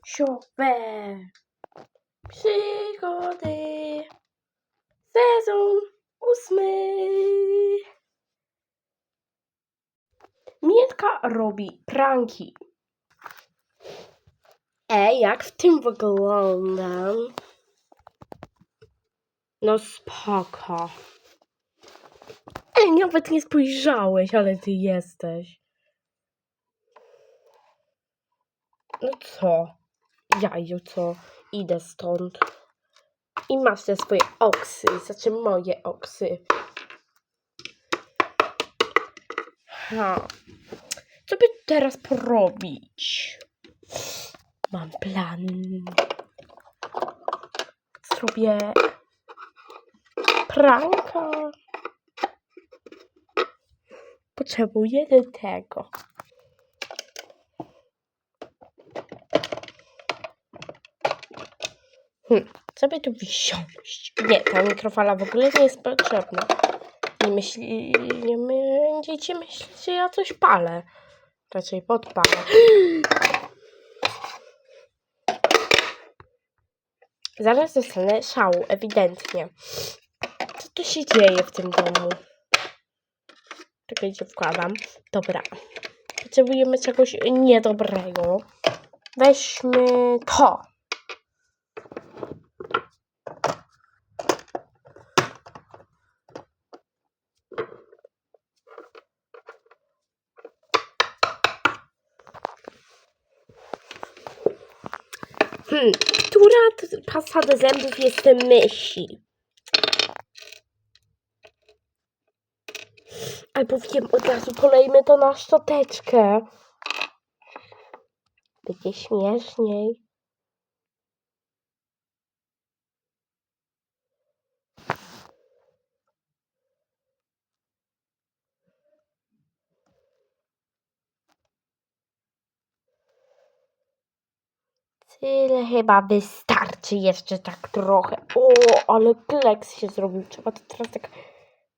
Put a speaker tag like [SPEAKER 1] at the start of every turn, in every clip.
[SPEAKER 1] Tęciowe przygody. Sezon ósmy. Mietka robi pranki. Ej, jak w tym wyglądam? No spoko. Ej, nawet nie spojrzałeś, ale ty jesteś. No co? Jaju, co? Idę stąd. I masz te swoje oksy, znaczy moje oksy. Ha. Co by teraz porobić? Mam plan. Zrobię pranka. Potrzebuję tego. Hmm, co by tu wziąć? Nie, ta mikrofala w ogóle nie jest potrzebna. Nie myśli, nie będziecie myśleć, że ja coś palę. Raczej podpalę. Zaraz dostanę szału, ewidentnie. Co tu się dzieje w tym domu? Czekajcie, wkładam. Dobra. Potrzebujemy czegoś niedobrego. Weźmy to. Hmm, która do zębów jest myśli? Albo wiem, od razu polejmy to na szczoteczkę. Będzie śmieszniej. Tyle chyba wystarczy jeszcze tak trochę. O, ale kleks się zrobił. Trzeba to teraz tak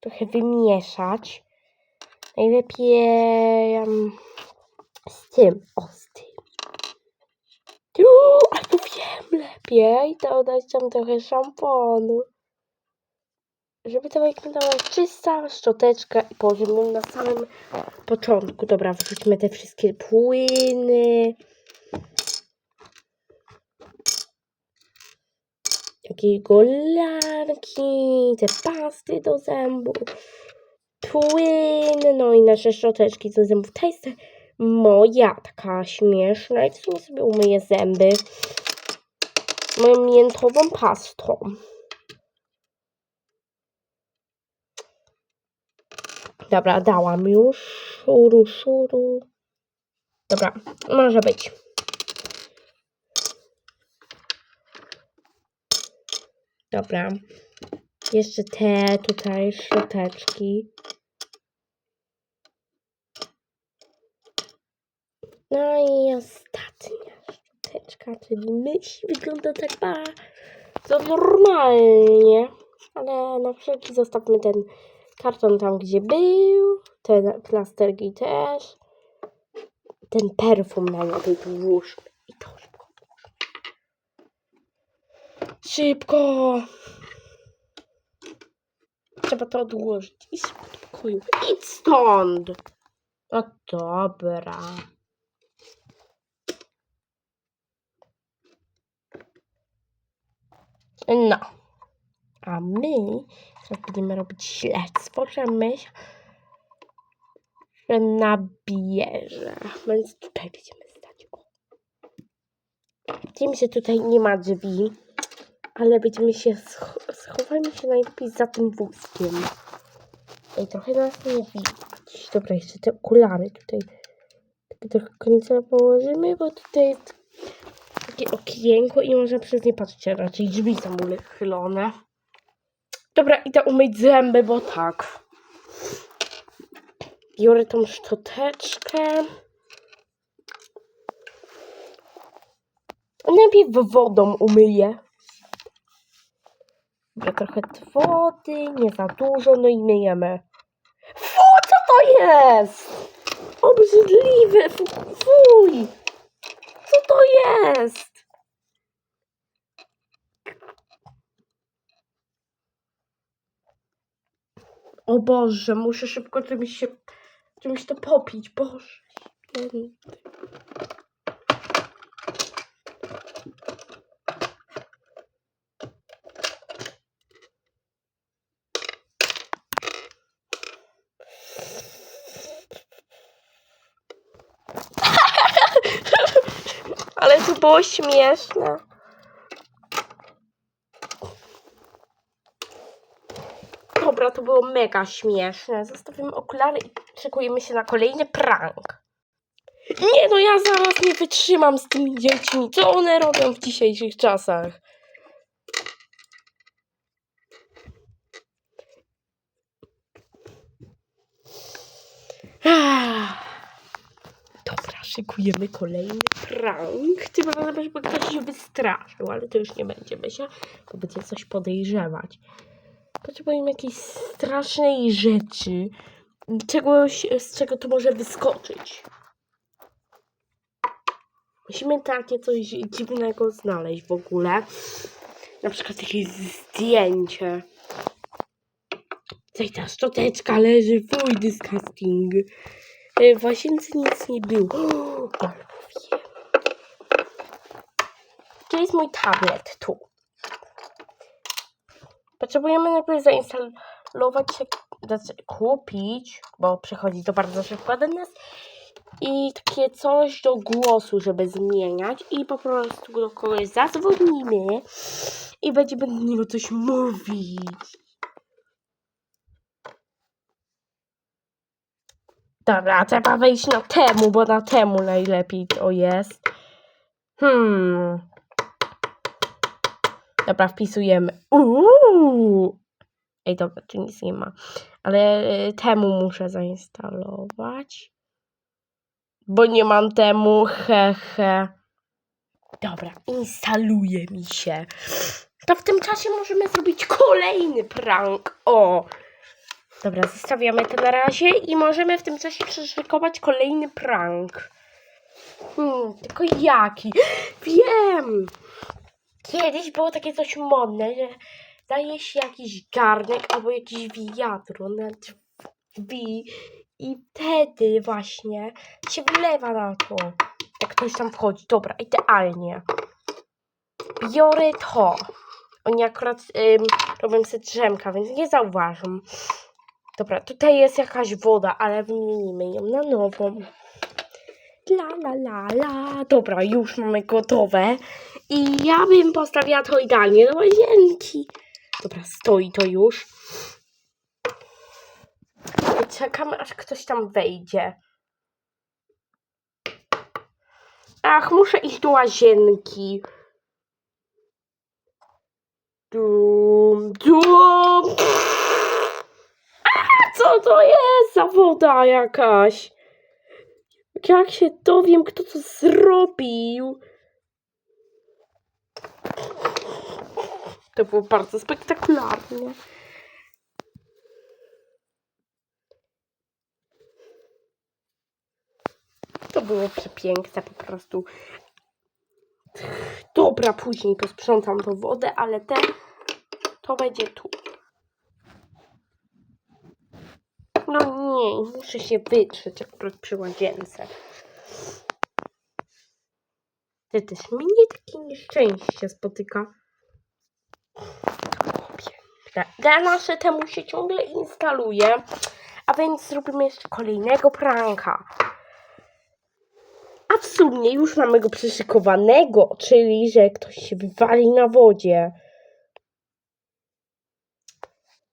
[SPEAKER 1] trochę wymieszać. Najlepiej em, z tym. O, z tym. Tu, albo wiem lepiej. Dodać tam trochę szamponu. Żeby to wyglądała jak czysta szczoteczka i położymy na samym początku. Dobra, wrzućmy te wszystkie płyny. Takie golarki, te pasty do zębów, płyn, no i nasze szczoteczki do zębów. Ta jest moja, taka śmieszna. Jak sobie sobie umyję zęby moją miętową pastą. Dobra, dałam już. Szuru, szuru. Dobra, może być. Dobra. Jeszcze te tutaj szczoteczki. No i ostatnia szczoteczka, czyli myśl wygląda tak bardzo normalnie. Ale na wszelki zostawmy ten karton tam, gdzie był. Te plasterki też. Ten perfum najlepiej tu włóżmy. I to szybko włóżmy. Szybko! Trzeba to odłożyć. I do pokoju. Idź stąd! No dobra. No. A my teraz będziemy robić śledztwo, że myśl, że nabierze. Więc tutaj będziemy stać. O. Wiem, że tutaj nie ma drzwi, ale będziemy się scho- schowajmy się najlepiej za tym wózkiem. Ej, trochę nas nie widać. Dobra, jeszcze te okulary tutaj. Tak trochę końca położymy, bo tutaj jest takie okienko i można przez nie patrzeć, raczej drzwi są uchylone. Dobra, idę umyć zęby, bo tak. Biorę tą szczoteczkę. Najpierw wodą umyję. Trochę wody, nie za dużo, no i myjemy. Fu, co to jest? Obrzydliwy, fuj! Co to jest? O Boże, muszę szybko czymś się, czymś to popić, Boże. Święty. Było śmieszne. Dobra, to było mega śmieszne. Zostawimy okulary i szykujemy się na kolejny prank. Nie no, ja zaraz nie wytrzymam z tymi dziećmi. Co one robią w dzisiejszych czasach? Ah. Szykujemy kolejny prank. Tym razem, żeby ktoś się wystraszył, ale to już nie będziemy się, bo będzie coś podejrzewać. Potrzebujemy jakiejś strasznej rzeczy, czegoś, z czego to może wyskoczyć. Musimy takie coś dziwnego znaleźć w ogóle. Na przykład jakieś zdjęcie. Tutaj ta szczoteczka leży, fuj, disgusting. E, W łazience nic nie było. Gdzie jest mój tablet? Tu. Potrzebujemy najpierw zainstalować się, znaczy kupić, bo przychodzi to bardzo szybko do nas. I takie coś do głosu, żeby zmieniać. I po prostu do kogoś zadzwonimy i będziemy do niego coś mówić. Dobra, trzeba wejść na temu, bo na temu najlepiej to jest. Hmm. Dobra, wpisujemy. Uuu. Ej, dobra, tu nic nie ma. Ale y, temu muszę zainstalować. Bo nie mam temu, he, he. Dobra, instaluje mi się. To w tym czasie możemy zrobić kolejny prank. O! Dobra, zostawiamy to na razie i możemy w tym czasie przeszykować kolejny prank. Hmm, tylko jaki? Wiem! Kiedyś było takie coś modne, że daje się jakiś garnek albo jakiś wiatru na drzwi i wtedy właśnie się wlewa na to, jak ktoś tam wchodzi. Dobra, idealnie. Biorę to. Oni akurat ym, robią sobie drzemka, więc nie zauważą. Dobra, tutaj jest jakaś woda, ale wymienimy ją na nową. La la la la. Dobra, już mamy gotowe. I ja bym postawiła to idealnie do łazienki. Dobra, stoi to już. Czekamy, aż ktoś tam wejdzie. Ach, muszę iść do łazienki. Dum, dum. Co to jest za woda jakaś? Jak się dowiem, kto to zrobił? To było bardzo spektakularne. To było przepiękne po prostu. Dobra, później posprzątam tą wodę, ale te to będzie tu. No nie, muszę się wytrzeć akurat przy łazience. Ty też mnie takie nieszczęście spotyka. Dla nasze temu się ciągle instaluje. A więc zrobimy jeszcze kolejnego pranka. A w sumie już mamy go przyszykowanego, czyli że ktoś się wywali na wodzie.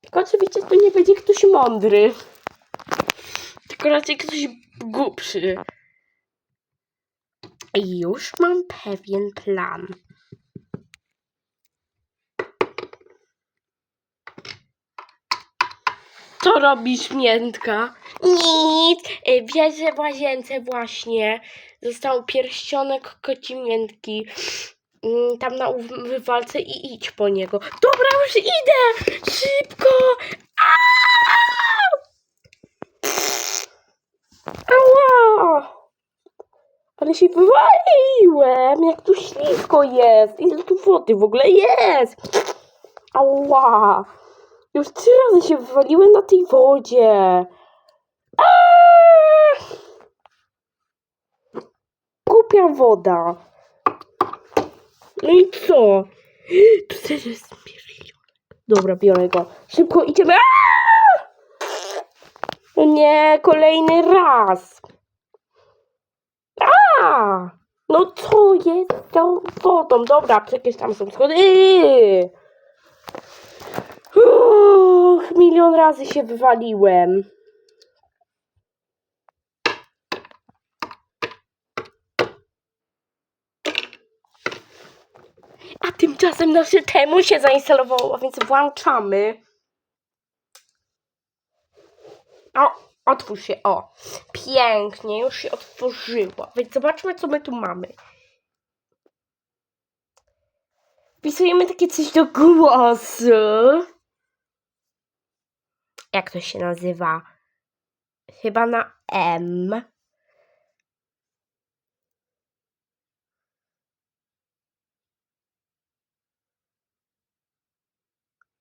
[SPEAKER 1] Tylko oczywiście to nie będzie ktoś mądry. Tylko raczej ktoś głupszy. I już mam pewien plan. Co robisz, miętka? Nic. Y, Wiesz, że w łazience właśnie został pierścionek koci miętki. Mm, Tam na wywalce i idź po niego. Dobra, już idę! Szybko! Aaaa! Ała! Ale się wywaliłem! Jak tu ślisko jest! Ile tu wody w ogóle jest? Ała! Już trzy razy się wywaliłem na tej wodzie. Aaaa! Woda. No i co? Tu też jest. Dobra, biorę go. Szybko idziemy. Aaaa! No nie, kolejny raz. A! No co jest tą wodą? Dobra, przecież tam są schody. Uch, milion razy się wywaliłem. A tymczasem nasze temu się zainstalowało, a więc włączamy. O, otwórz się, o. Pięknie, już się otworzyła. Więc zobaczmy, co my tu mamy. Wpisujemy takie coś do głosu. Jak to się nazywa? Chyba na M.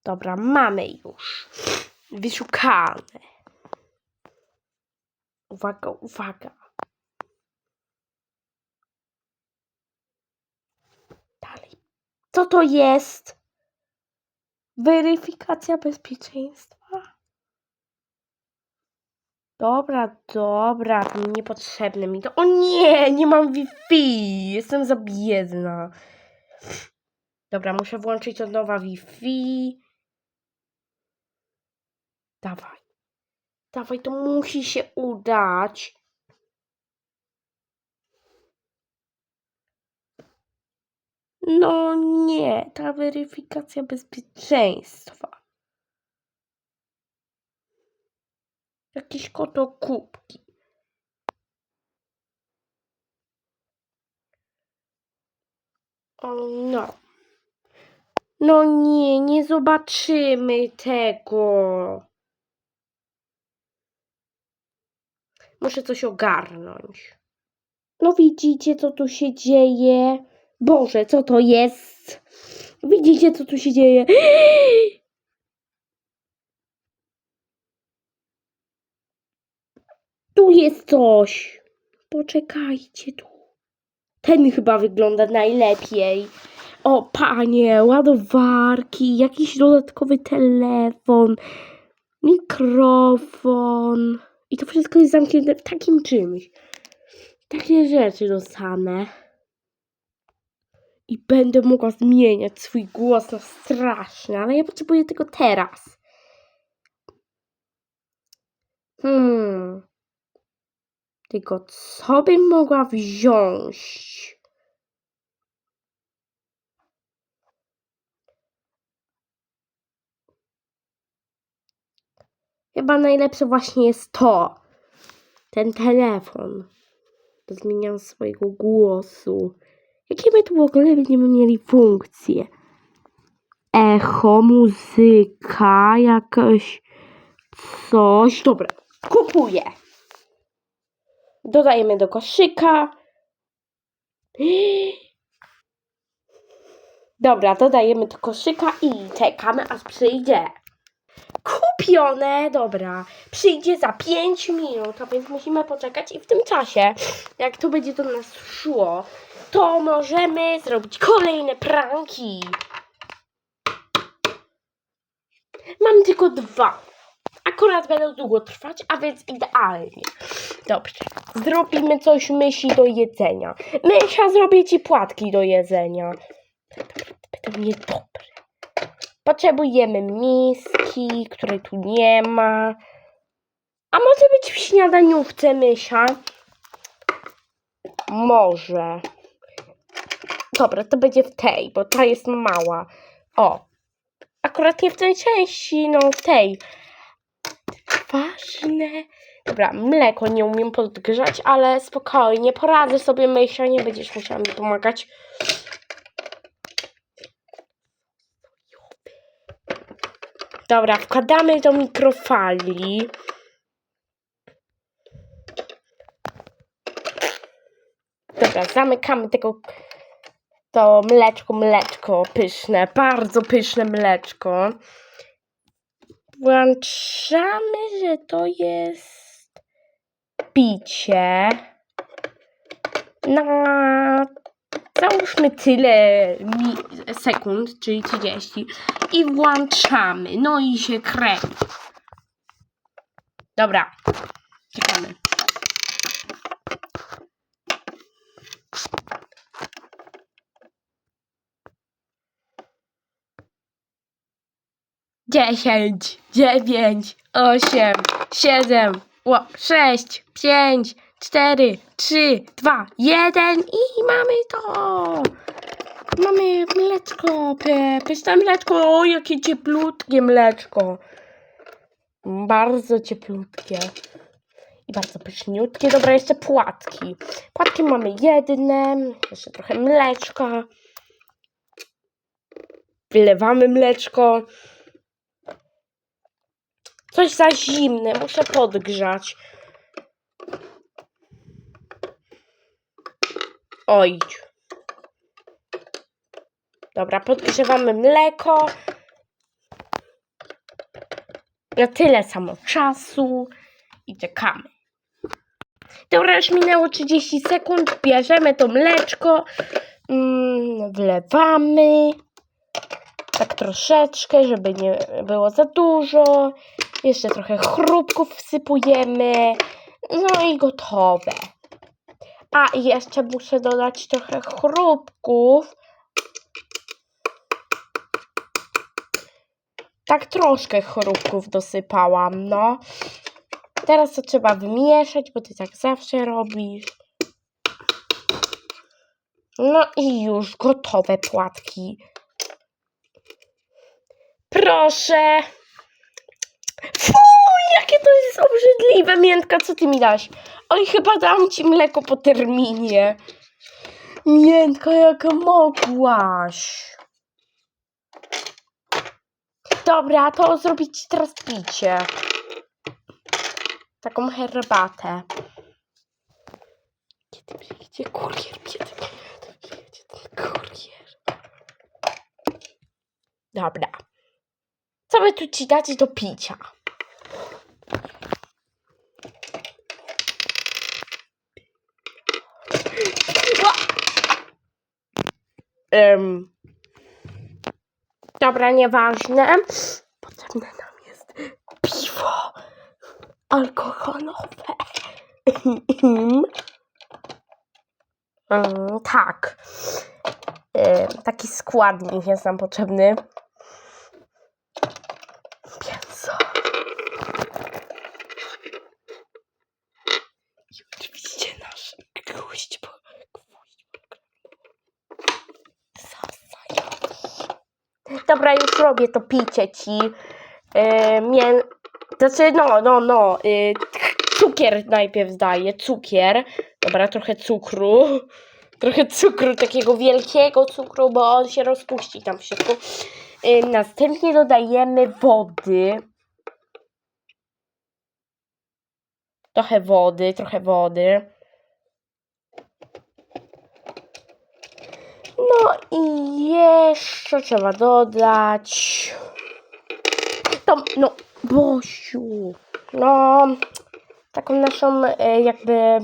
[SPEAKER 1] Dobra, mamy już. Wyszukane. Uwaga, uwaga. Dalej. Co to jest? Weryfikacja bezpieczeństwa. Dobra, dobra, niepotrzebne mi to. O nie, nie mam Wi-Fi. Jestem za biedna. Dobra, muszę włączyć od nowa Wi-Fi. Dawaj. Dawaj, to musi się udać. No nie, ta weryfikacja bezpieczeństwa. Jakieś kotokubki. O no. No nie, nie zobaczymy tego. Muszę coś ogarnąć. No widzicie, co tu się dzieje? Boże, co to jest? Widzicie, co tu się dzieje? Tu jest coś. Poczekajcie tu. Ten chyba wygląda najlepiej. O, panie, ładowarki, jakiś dodatkowy telefon, mikrofon. I to wszystko jest zamknięte w takim czymś. Takie rzeczy dostanę. I będę mogła zmieniać swój głos na straszny, ale ja potrzebuję tego teraz. Hmm. Tylko co bym mogła wziąć? Chyba najlepsze właśnie jest to. Ten telefon. Do zmieniania swojego głosu. Jakie my tu w ogóle będziemy mieli funkcje? Echo, muzyka, jakaś coś. Dobra, kupuję. Dodajemy do koszyka. Dobra, dodajemy do koszyka i czekamy aż przyjdzie. Kupione, dobra. Przyjdzie za 5 minut, a więc musimy poczekać i w tym czasie, jak to będzie do nas szło, to możemy zrobić kolejne pranki. Mam tylko dwa. Akurat będą długo trwać, a więc idealnie. Dobrze. Zrobimy coś mysi do jedzenia. Mysia zrobię ci płatki do jedzenia. Będą niedobre. Potrzebujemy miski, której tu nie ma. A może być w śniadaniówce mysia? Może. Dobra, to będzie w tej, bo ta jest mała. O. Akurat nie w tej części, no w tej. Ważne. Dobra, mleko nie umiem podgrzać, ale spokojnie, poradzę sobie myślę, nie będziesz musiała mi pomagać. Dobra, wkładamy do mikrofali. Dobra, zamykamy tego to mleczko, mleczko pyszne, bardzo pyszne mleczko. włączamy, że to jest picie na załóżmy tyle sekund, czyli 30 i włączamy. No i się kręci. Dobra, czekamy. Dziesięć, dziewięć, osiem, siedem, sześć, pięć, cztery, trzy, dwa, jeden i mamy to. Mamy mleczko, pyszne mleczko, o jakie cieplutkie mleczko. Bardzo cieplutkie. I bardzo pyszniutkie. Dobra, jeszcze płatki. Płatki mamy jedne, jeszcze trochę mleczka. Wylewamy mleczko. Coś za zimne, muszę podgrzać. Oj. Dobra, podgrzewamy mleko. Na tyle samo czasu i czekamy. Dobra, już minęło 30 sekund. Bierzemy to mleczko, mm, wlewamy. Tak troszeczkę, żeby nie było za dużo. Jeszcze trochę chrupków wsypujemy. No i gotowe. A i jeszcze muszę dodać trochę chrupków. Tak troszkę chrupków dosypałam, no. Teraz to trzeba wymieszać, bo ty tak zawsze robisz. No i już gotowe płatki. Proszę. Fuj, jakie to jest obrzydliwe, Miętka, co ty mi dasz? Oj, chyba dam ci mleko po terminie. Miętka, jaka mogłaś. Dobra, to zrobić teraz picie. Taką herbatę. Kiedy przyjdzie kurier? Kiedy przyjedzie ten kurier? Dobra. Co by tu ci dać do picia? Em, dobra, nieważne. Potrzebne nam jest piwo alkoholowe. Mm, tak. Em, taki składnik jest nam potrzebny. Mięso. I oczywiście nasz gwóźdź, bo gwóźdź Dobra, już robię to picie ci. Yy, mię... Znaczy, no, no, no. Yy, cukier najpierw daję, cukier. Dobra, trochę cukru. Trochę cukru, takiego wielkiego cukru, bo on się rozpuści tam w środku. Yy, następnie dodajemy wody. Trochę wody, trochę wody. No i jeszcze trzeba dodać. To, no, Bosiu. No, taką naszą e, jakby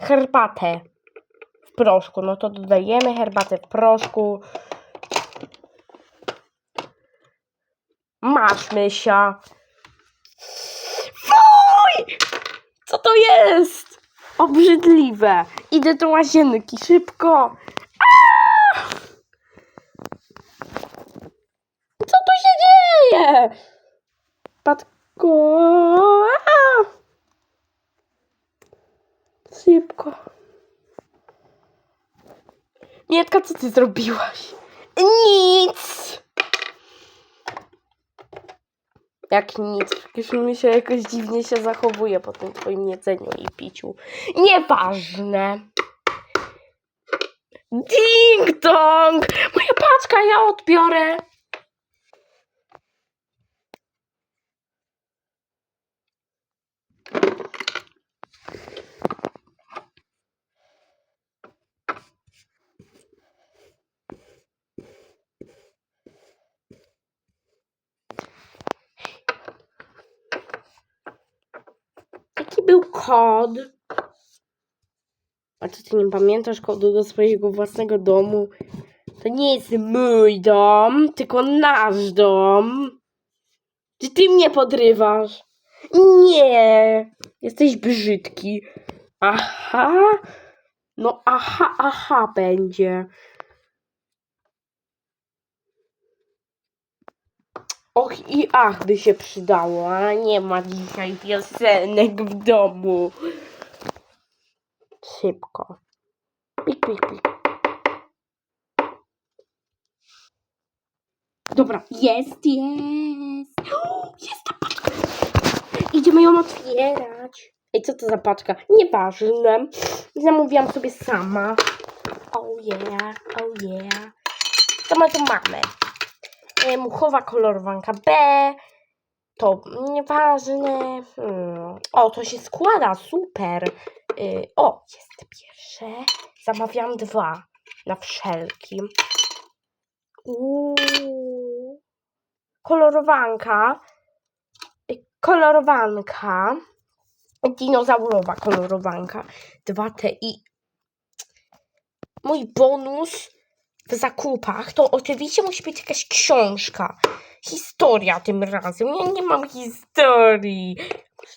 [SPEAKER 1] herbatę w proszku. No to dodajemy herbatę w proszku. Masz, Mysia. Fuj! Co to jest? Obrzydliwe. Idę do łazienki, szybko. Aaa! Co tu się Patko. Szybko. Mietka, co ty zrobiłaś? Nic! Jak nic, przecież mi się jakoś dziwnie się zachowuje po tym twoim jedzeniu i piciu. Nieważne. Ding dong! Moja paczka, ja odbiorę. Kod. A czy ty nie pamiętasz kodu do swojego własnego domu? To nie jest mój dom, tylko nasz dom. Czy ty mnie podrywasz? Nie, jesteś brzydki. Aha, no aha, aha będzie. Och i ach by się przydało, a nie ma dzisiaj piosenek w domu. Szybko. Pik, pik, pik. Dobra, jest, jest. Jest ta paczka. Idziemy ją otwierać. Ej, co to za paczka? Nieważne. Zamówiłam sobie sama. Oh yeah, oh yeah. Co my tu mamy? E, Muchowa kolorowanka B. To nieważne. Hmm. O, to się składa, super. Y, o, jest pierwsze. Zamawiam dwa na wszelki. Uuu. Kolorowanka. Y, Kolorowanka. Dinozaurowa kolorowanka. Dwa te i mój bonus w zakupach to oczywiście musi być jakaś książka. Historia tym razem. Ja nie mam historii.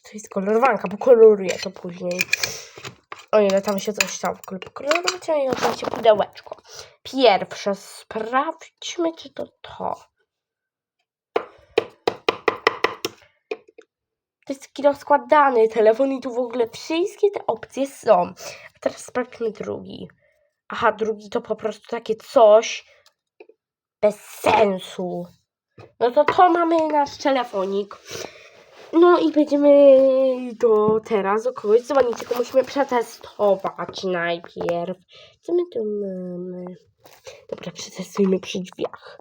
[SPEAKER 1] To jest kolorowanka, bo koloruję to później. O ile tam się coś ogóle pokolorować, a i oczywiście pudełeczko. Pierwsze sprawdźmy, czy to to. To jest taki rozkładany telefon i tu w ogóle wszystkie te opcje są. A teraz sprawdźmy drugi. Aha, drugi to po prostu takie coś bez sensu. No to to mamy nasz telefonik. No i będziemy do teraz do kogoś dzwonić, tylko musimy przetestować najpierw. Co my tu mamy? Dobra, przetestujmy przy drzwiach.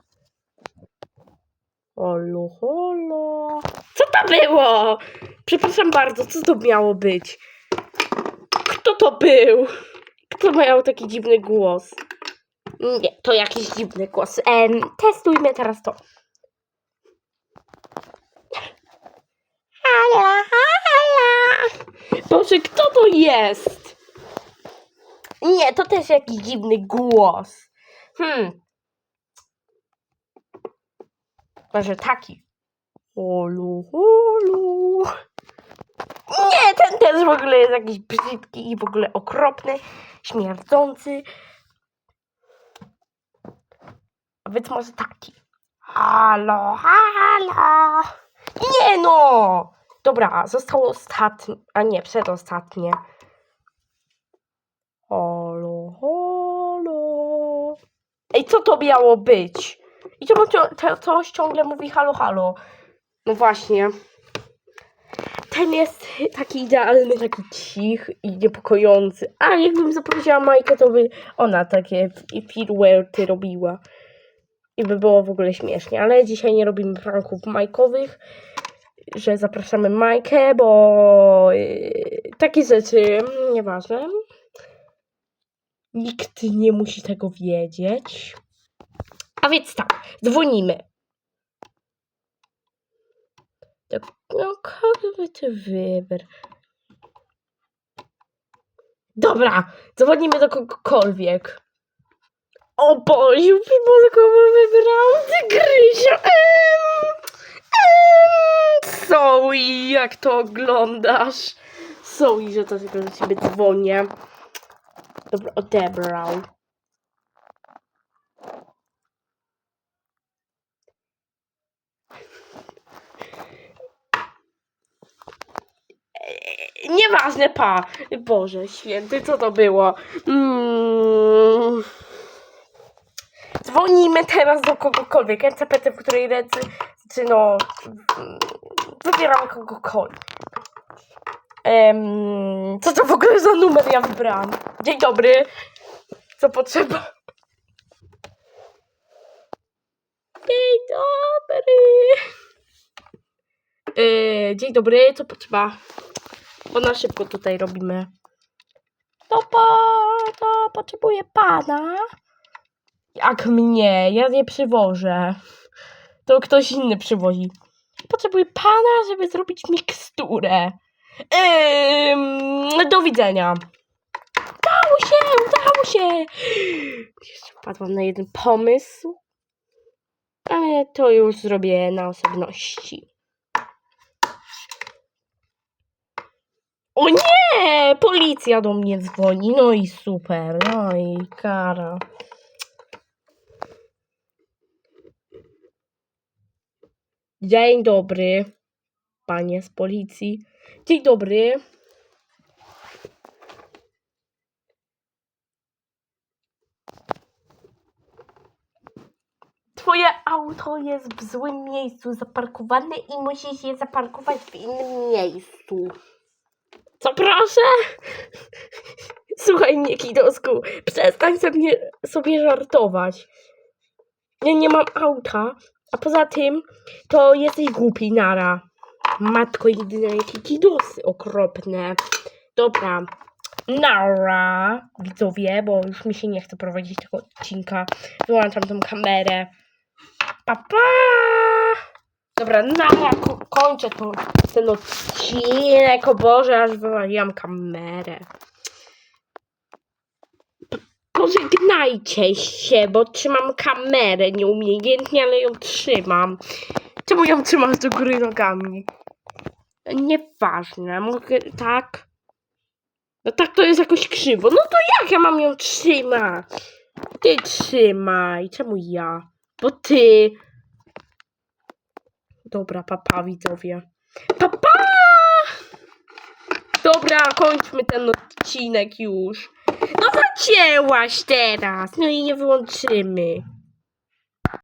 [SPEAKER 1] Holo, holo. Co to było? Przepraszam bardzo, co to miało być? Kto to był? Kto miał taki dziwny głos? Nie, to jakiś dziwny głos. Testujmy teraz to. Hala, hala. Boże, kto to jest? Nie, to też jakiś dziwny głos. Hmm. Może taki. Olu, olu. Nie, ten też w ogóle jest jakiś brzydki i w ogóle okropny, śmierdzący. A więc może taki. Halo, halo. Nie no! Dobra, zostało ostatnie, a nie, przedostatnie. Halo, halo. Ej, co to miało być? I czemu to, to, coś ciągle mówi halo, halo? No właśnie. Ten jest taki idealny, taki cich i niepokojący. A jakbym zaprosiła Majkę, to by ona takie pirouety robiła. I by było w ogóle śmiesznie. Ale dzisiaj nie robimy pranków majkowych, że zapraszamy Majkę, bo yy, takie rzeczy, nieważne. Nikt nie musi tego wiedzieć. A więc tak, dzwonimy. By ty wybrać? Dobra, dzwonimy do kogokolwiek. O Boże, kogo wybrał? Tygrysia! Em, em, Zoe, jak to oglądasz? Zoe, że to tylko do ciebie dzwonię. Dobra, odebrał. Nieważne, pa. Boże święty, co to było? Mm. Dzwonimy teraz do kogokolwiek. NCPT, w której ręce, czy no, mm, wybieramy kogokolwiek. Em, co to w ogóle za numer ja wybrałam? Dzień dobry. Co potrzeba? Dzień dobry. Yy, dzień dobry, co potrzeba? Bo na szybko tutaj robimy. To to potrzebuję pana. Jak mnie? Ja nie przywożę. To ktoś inny przywozi. Potrzebuję pana, żeby zrobić miksturę. Ym, do widzenia. Udało się, udało się. Jeszcze wpadłam na jeden pomysł. Ale to już zrobię na osobności. O nie! Policja do mnie dzwoni. No i super. No i kara. Dzień dobry, panie z policji. Dzień dobry. Twoje auto jest w złym miejscu zaparkowane i musisz je zaparkować w innym miejscu. Co proszę? Słuchaj mnie, kidosku, przestań sobie, sobie żartować. Ja nie mam auta, a poza tym to jesteś głupi, nara. Matko jedyna, jakie kidosy okropne. Dobra, nara, widzowie, bo już mi się nie chce prowadzić tego odcinka. Wyłączam tą kamerę. Pa, pa! Dobra, nara, ko- kończę to, ten odcinek, o Boże, aż wywaliłam kamerę. Pożegnajcie się, bo trzymam kamerę nieumiejętnie, ale ją trzymam. Czemu ją trzymasz do góry nogami? Nieważne, mogę tak. No tak to jest jakoś krzywo. No to jak ja mam ją trzymać? Ty trzymaj. Czemu ja? Bo ty. Dobra, papa widzowie. Papa! Dobra, kończmy ten odcinek już. No zacięłaś teraz. No i nie wyłączymy.